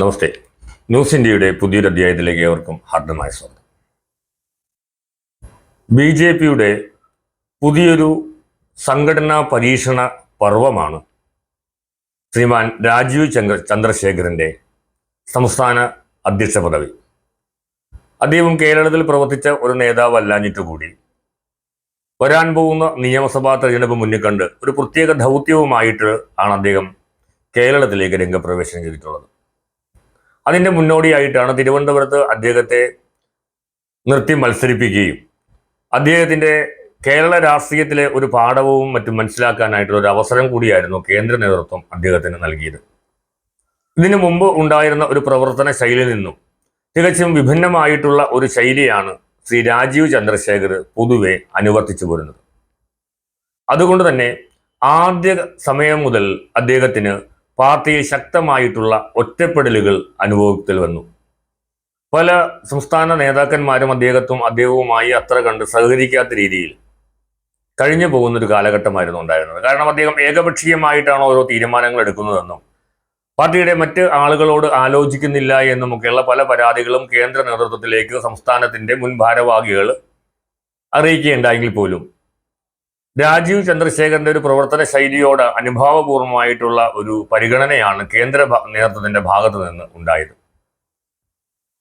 നമസ്തേ. News ഇന്ത്യയുടെ പുതിയൊരു അധ്യായത്തിലേക്ക് ഏവർക്കും ഹാർദമായ സ്വാഗതം. ബി ജെ പിയുടെ പുതിയൊരു സംഘടനാ പരീക്ഷണ പർവമാണ് ശ്രീമാൻ രാജീവ് ചന്ദ്ര ചന്ദ്രശേഖരന്റെ സംസ്ഥാന അധ്യക്ഷ പദവി. അദ്ദേഹം കേരളത്തിൽ പ്രവർത്തിച്ച ഒരു നേതാവല്ലാഞ്ഞിട്ട് കൂടി. വരാൻ പോകുന്ന നിയമസഭാ തെരഞ്ഞെടുപ്പ് മുന്നിൽ കണ്ട് ഒരു പ്രത്യേക ദൗത്യവുമായിട്ട് ആണ് അദ്ദേഹം കേരളത്തിലേക്ക് രംഗപ്രവേശനം ചെയ്തിട്ടുള്ളത്. അതിന്റെ മുന്നോടിയായിട്ടാണ് തിരുവനന്തപുരത്ത് അദ്ദേഹത്തെ നിർത്തി മത്സരിപ്പിക്കുകയും. അദ്ദേഹത്തിന്റെ കേരള രാഷ്ട്രീയത്തിലെ ഒരു പാഠവും മറ്റും മനസ്സിലാക്കാനായിട്ടുള്ള ഒരു അവസരം കൂടിയായിരുന്നു കേന്ദ്ര നേതൃത്വം അദ്ദേഹത്തിന് നൽകിയത്. ഇതിനു മുമ്പ് ഉണ്ടായിരുന്ന ഒരു പ്രവർത്തന ശൈലിയിൽ നിന്നും തികച്ചും വിഭിന്നമായിട്ടുള്ള ഒരു ശൈലിയാണ് ശ്രീ രാജീവ് ചന്ദ്രശേഖർ പൊതുവെ അനുവർത്തിച്ചു പോരുന്നത്. അതുകൊണ്ട് തന്നെ ആദ്യ സമയം മുതൽ അദ്ദേഹത്തിന് പാർട്ടിയിൽ ശക്തമായിട്ടുള്ള ഒറ്റപ്പെടലുകൾ അനുഭവത്തിൽ വന്നു. പല സംസ്ഥാന നേതാക്കന്മാരും അദ്ദേഹത്തും അദ്ദേഹവുമായി അത്ര കണ്ട് സഹകരിക്കാത്ത രീതിയിൽ കഴിഞ്ഞു പോകുന്ന ഒരു കാലഘട്ടമായിരുന്നു ഉണ്ടായിരുന്നത്. കാരണം അദ്ദേഹം ഏകപക്ഷീയമായിട്ടാണ് ഓരോ തീരുമാനങ്ങൾ എടുക്കുന്നതെന്നും പാർട്ടിയുടെ മറ്റ് ആളുകളോട് ആലോചിക്കുന്നില്ല എന്നുമൊക്കെയുള്ള പല പരാതികളും കേന്ദ്ര നേതൃത്വത്തിലേക്ക് സംസ്ഥാനത്തിന്റെ മുൻ ഭാരവാഹികൾ അറിയിക്കുകയുണ്ടായെങ്കിൽ പോലും രാജീവ് ചന്ദ്രശേഖരന്റെ ഒരു പ്രവർത്തന ശൈലിയോട് അനുഭാവപൂർവമായിട്ടുള്ള ഒരു പരിഗണനയാണ് കേന്ദ്ര നേതൃത്വത്തിന്റെ ഭാഗത്ത് നിന്ന് ഉണ്ടായത്.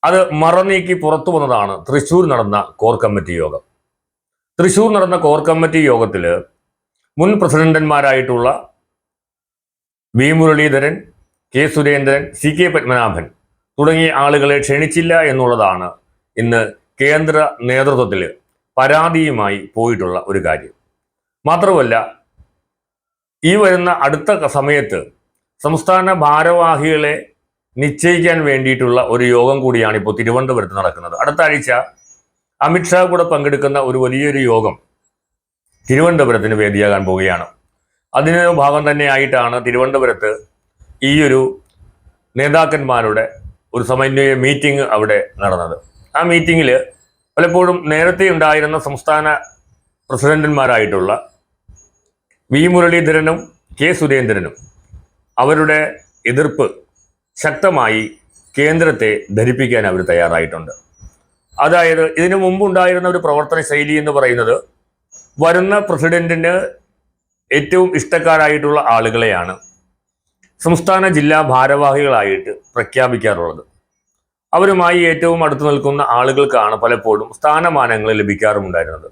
അത് മറനീക്കി പുറത്തു വന്നതാണ് തൃശൂർ നടന്ന കോർ കമ്മിറ്റി യോഗം. തൃശൂർ നടന്ന കോർ കമ്മിറ്റി യോഗത്തിൽ മുൻ പ്രസിഡന്റന്മാരായിട്ടുള്ള V Muraleedharan K Surendran C K Padmanabhan തുടങ്ങിയ ആളുകളെ ക്ഷണിച്ചില്ല എന്നുള്ളതാണ് ഇന്ന് കേന്ദ്ര നേതൃത്വത്തിൽ പരാതിയുമായി പോയിട്ടുള്ള ഒരു കാര്യം. മാത്രമല്ല ഈ വരുന്ന അടുത്ത സമയത്ത് സംസ്ഥാന ഭാരവാഹികളെ നിശ്ചയിക്കാൻ വേണ്ടിയിട്ടുള്ള ഒരു യോഗം കൂടിയാണ് ഇപ്പോൾ തിരുവനന്തപുരത്ത് നടക്കുന്നത്. അടുത്ത ആഴ്ച അമിത്ഷാ കൂടെ പങ്കെടുക്കുന്ന ഒരു വലിയൊരു യോഗം തിരുവനന്തപുരത്തിന് വേദിയാകാൻ പോവുകയാണ്. അതിന് ഭാഗം തന്നെയായിട്ടാണ് തിരുവനന്തപുരത്ത് ഈ ഒരു നേതാക്കന്മാരുടെ ഒരു സമന്വയ മീറ്റിംഗ് അവിടെ നടന്നത്. ആ മീറ്റിങ്ങിൽ പലപ്പോഴും നേരത്തെ ഉണ്ടായിരുന്ന സംസ്ഥാന പ്രസിഡന്റന്മാരായിട്ടുള്ള വി മുരളീധരനും കെ സുരേന്ദ്രനും അവരുടെ എതിർപ്പ് ശക്തമായി കേന്ദ്രത്തെ ധരിപ്പിക്കാൻ അവർ തയ്യാറായിട്ടുണ്ട്. അതായത് ഇതിനു മുമ്പുണ്ടായിരുന്ന ഒരു പ്രവർത്തന ശൈലി എന്ന് പറയുന്നത് വരുന്ന പ്രസിഡന്റിന് ഏറ്റവും ഇഷ്ടക്കാരായിട്ടുള്ള ആളുകളെയാണ് സംസ്ഥാന ജില്ലാ ഭാരവാഹികളായിട്ട് പ്രഖ്യാപിക്കാറുള്ളത്. അവരുമായി ഏറ്റവും അടുത്തു നിൽക്കുന്ന ആളുകൾക്കാണ് പലപ്പോഴും സ്ഥാനമാനങ്ങൾ ലഭിക്കാറുമുണ്ടായിരുന്നത്.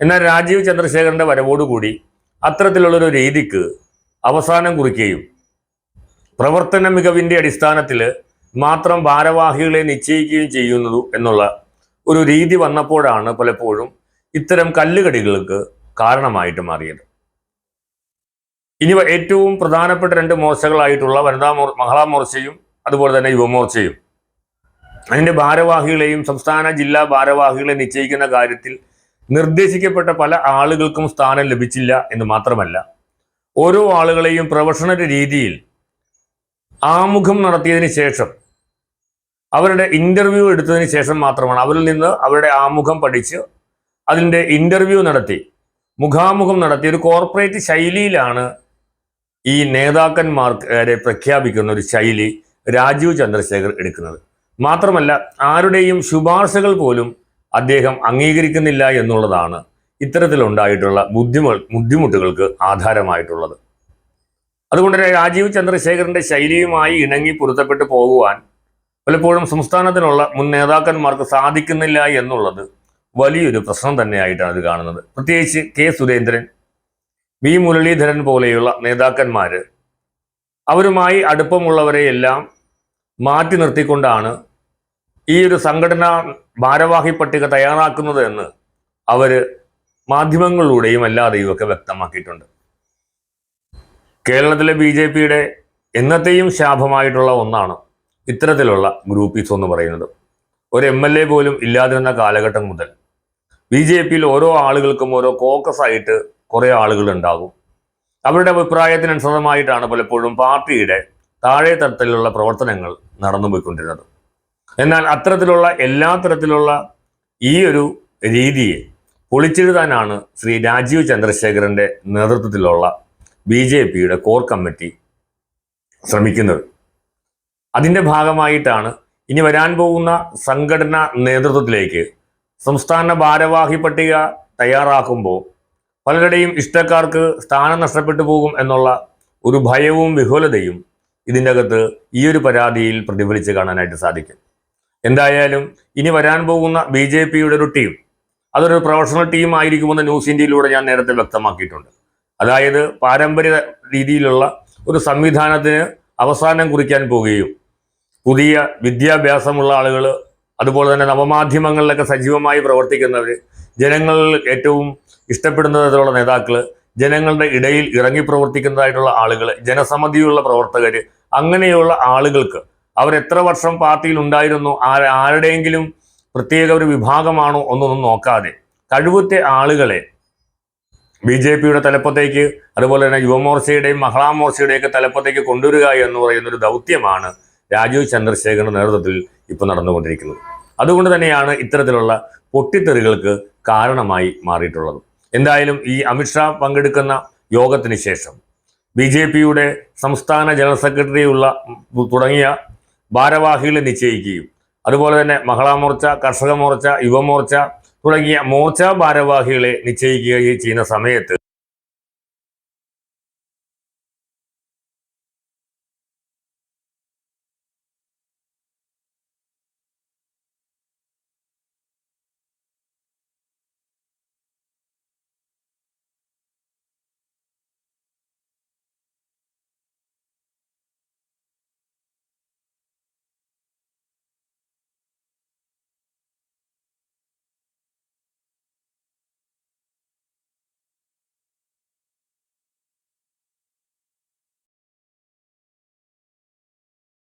എന്നാൽ രാജീവ് ചന്ദ്രശേഖരന്റെ വരവോടുകൂടി അത്തരത്തിലുള്ളൊരു രീതിക്ക് അവസാനം കുറിക്കുകയും പ്രവർത്തന മികവിന്റെ അടിസ്ഥാനത്തിൽ മാത്രം ഭാരവാഹികളെ നിശ്ചയിക്കുകയും ചെയ്യുന്നു എന്നുള്ള ഒരു രീതി വന്നപ്പോഴാണ് പലപ്പോഴും ഇത്തരം കല്ലുകടികൾക്ക് കാരണമായിട്ട് മാറിയത്. ഇനി ഏറ്റവും പ്രധാനപ്പെട്ട രണ്ട് മോർച്ചകളായിട്ടുള്ള വനിതാ മോർ മഹളാ മോർച്ചയും അതുപോലെ തന്നെ യുവമോർച്ചയും അതിന്റെ ഭാരവാഹികളെയും സംസ്ഥാന ജില്ലാ ഭാരവാഹികളെ നിശ്ചയിക്കുന്ന കാര്യത്തിൽ നിർദ്ദേശിക്കപ്പെട്ട പല ആളുകൾക്കും സ്ഥാനം ലഭിച്ചില്ല എന്ന് മാത്രമല്ല ഓരോ ആളുകളെയും പ്രൊഫഷണൽ രീതിയിൽ ആമുഖം നടത്തിയതിന് ശേഷം അവരുടെ ഇന്റർവ്യൂ എടുത്തതിന് ശേഷം മാത്രമാണ് അവരിൽ നിന്ന് അവരുടെ ആമുഖം പഠിച്ച് അതിന്റെ ഇന്റർവ്യൂ നടത്തി മുഖാമുഖം നടത്തി. ഒരു കോർപ്പറേറ്റ് ശൈലിയിലാണ് ഈ നേതാക്കന്മാർക്കാരെ പ്രഖ്യാപിക്കുന്ന ഒരു ശൈലി രാജീവ് ചന്ദ്രശേഖർ എടുക്കുന്നത്. മാത്രമല്ല ആരുടെയും ശുപാർശകൾ പോലും അദ്ദേഹം അംഗീകരിക്കുന്നില്ല എന്നുള്ളതാണ് ഇത്തരത്തിലുണ്ടായിട്ടുള്ള ബുദ്ധിമു ബുദ്ധിമുട്ടുകൾക്ക് ആധാരമായിട്ടുള്ളത്. അതുകൊണ്ട് രാജീവ് ചന്ദ്രശേഖരന്റെ ശൈലിയുമായി ഇണങ്ങി പൊരുത്തപ്പെട്ടു പോകുവാൻ പലപ്പോഴും സംസ്ഥാനത്തിനുള്ള മുൻ നേതാക്കന്മാർക്ക് സാധിക്കുന്നില്ല എന്നുള്ളത് വലിയൊരു പ്രശ്നം തന്നെയായിട്ടാണ് ഇത് കാണുന്നത്. പ്രത്യേകിച്ച് കെ സുരേന്ദ്രൻ വി മുരളീധരൻ പോലെയുള്ള നേതാക്കന്മാർ അവരുമായി അടുപ്പമുള്ളവരെയെല്ലാം മാറ്റി നിർത്തിക്കൊണ്ടാണ് ഈ ഒരു സംഘടനാ ഭാരവാഹി പട്ടിക തയ്യാറാക്കുന്നത് എന്ന് അവർ മാധ്യമങ്ങളിലൂടെയും അല്ലാതെയും ഒക്കെ വ്യക്തമാക്കിയിട്ടുണ്ട്. കേരളത്തിലെ ബി ജെ പിയുടെ എന്നത്തെയും ശാപമായിട്ടുള്ള ഒന്നാണ് ഇത്തരത്തിലുള്ള ഗ്രൂപ്പീസ് എന്ന് പറയുന്നത്. ഒരു എം എൽ എ പോലും ഇല്ലാതിരുന്ന കാലഘട്ടം മുതൽ ബി ജെ പിയിൽ ഓരോ ആളുകൾക്കും ഓരോ കോക്കസ് ആയിട്ട് കുറെ ആളുകൾ ഉണ്ടാകും. അവരുടെ അഭിപ്രായത്തിനനുസൃതമായിട്ടാണ് പലപ്പോഴും പാർട്ടിയുടെ താഴെ തരത്തിലുള്ള പ്രവർത്തനങ്ങൾ നടന്നുപോയിക്കൊണ്ടിരുന്നത്. എന്നാൽ അത്തരത്തിലുള്ള എല്ലാ തരത്തിലുള്ള ഈ ഒരു രീതിയെ പൊളിച്ചെഴുതാനാണ് ശ്രീ രാജീവ് ചന്ദ്രശേഖരന്റെ നേതൃത്വത്തിലുള്ള ബി ജെ പിയുടെ കോർ കമ്മിറ്റി ശ്രമിക്കുന്നത്. അതിന്റെ ഭാഗമായിട്ടാണ് ഇനി വരാൻ പോകുന്ന സംഘടനാ നേതൃത്വത്തിലേക്ക് സംസ്ഥാന ഭാരവാഹി പട്ടിക തയ്യാറാക്കുമ്പോൾ പലരുടെയും ഇഷ്ടക്കാർക്ക് സ്ഥാനം നഷ്ടപ്പെട്ടു പോകും എന്നുള്ള ഒരു ഭയവും വിഹുലതയും ഇതിന്റെ അകത്ത് ഈ ഒരു പരാതിയിൽ പ്രതിഫലിച്ച് കാണാനായിട്ട് സാധിക്കും. എന്തായാലും ഇനി വരാൻ പോകുന്ന ബി ജെ പിയുടെ ഒരു ടീം അതൊരു പ്രൊഫഷണൽ ടീം ആയിരിക്കുമെന്ന് ന്യൂസ് ഇന്ത്യയിലൂടെ ഞാൻ നേരത്തെ വ്യക്തമാക്കിയിട്ടുണ്ട്. അതായത് പാരമ്പര്യ രീതിയിലുള്ള ഒരു സംവിധാനത്തിന് അവസാനം കുറിക്കാൻ പോവുകയും പുതിയ വിദ്യാഭ്യാസമുള്ള ആളുകൾ അതുപോലെ തന്നെ നവമാധ്യമങ്ങളിലൊക്കെ സജീവമായി പ്രവർത്തിക്കുന്നവർ ജനങ്ങളിൽ ഏറ്റവും ഇഷ്ടപ്പെടുന്ന തരത്തിലുള്ള നേതാക്കൾ ജനങ്ങളുടെ ഇടയിൽ ഇറങ്ങി പ്രവർത്തിക്കുന്നതായിട്ടുള്ള ആളുകൾ ജനസമിതിയുള്ള പ്രവർത്തകർ അങ്ങനെയുള്ള ആളുകൾക്ക് അവർ എത്ര വർഷം പാർട്ടിയിൽ ഉണ്ടായിരുന്നു? ആരുടെയെങ്കിലും പ്രത്യേക ഒരു വിഭാഗമാണോ ഒന്നൊന്നും നോക്കാതെ കഴിവുറ്റ ആളുകളെ ബി ജെ പിയുടെ തലപ്പത്തേക്ക് അതുപോലെ തന്നെ യുവമോർച്ചയുടെയും മഹളാമോർച്ചയുടെയൊക്കെ മോർച്ചയുടെയും തലപ്പത്തേക്ക് കൊണ്ടുവരിക എന്ന് പറയുന്ന ഒരു ദൗത്യമാണ് രാജീവ് ചന്ദ്രശേഖരന്റെ നേതൃത്വത്തിൽ ഇപ്പോൾ നടന്നുകൊണ്ടിരിക്കുന്നത്. അതുകൊണ്ട് തന്നെയാണ് ഇത്തരത്തിലുള്ള പൊട്ടിത്തെറികൾക്ക് കാരണമായി മാറിയിട്ടുള്ളത്. എന്തായാലും ഈ അമിത്ഷാ പങ്കെടുക്കുന്ന യോഗത്തിന് ശേഷം ബി ജെ പിയുടെ സംസ്ഥാന ജനറൽ സെക്രട്ടറിയുള്ള തുടങ്ങിയ ഭാരവാഹികളെ നിശ്ചയിക്കുകയും. അതുപോലെ തന്നെ മഹിളാ മോർച്ച കർഷക മോർച്ച യുവമോർച്ച തുടങ്ങിയ മോർച്ച ഭാരവാഹികളെ നിശ്ചയിക്കുകയും ചെയ്യുന്ന സമയത്ത്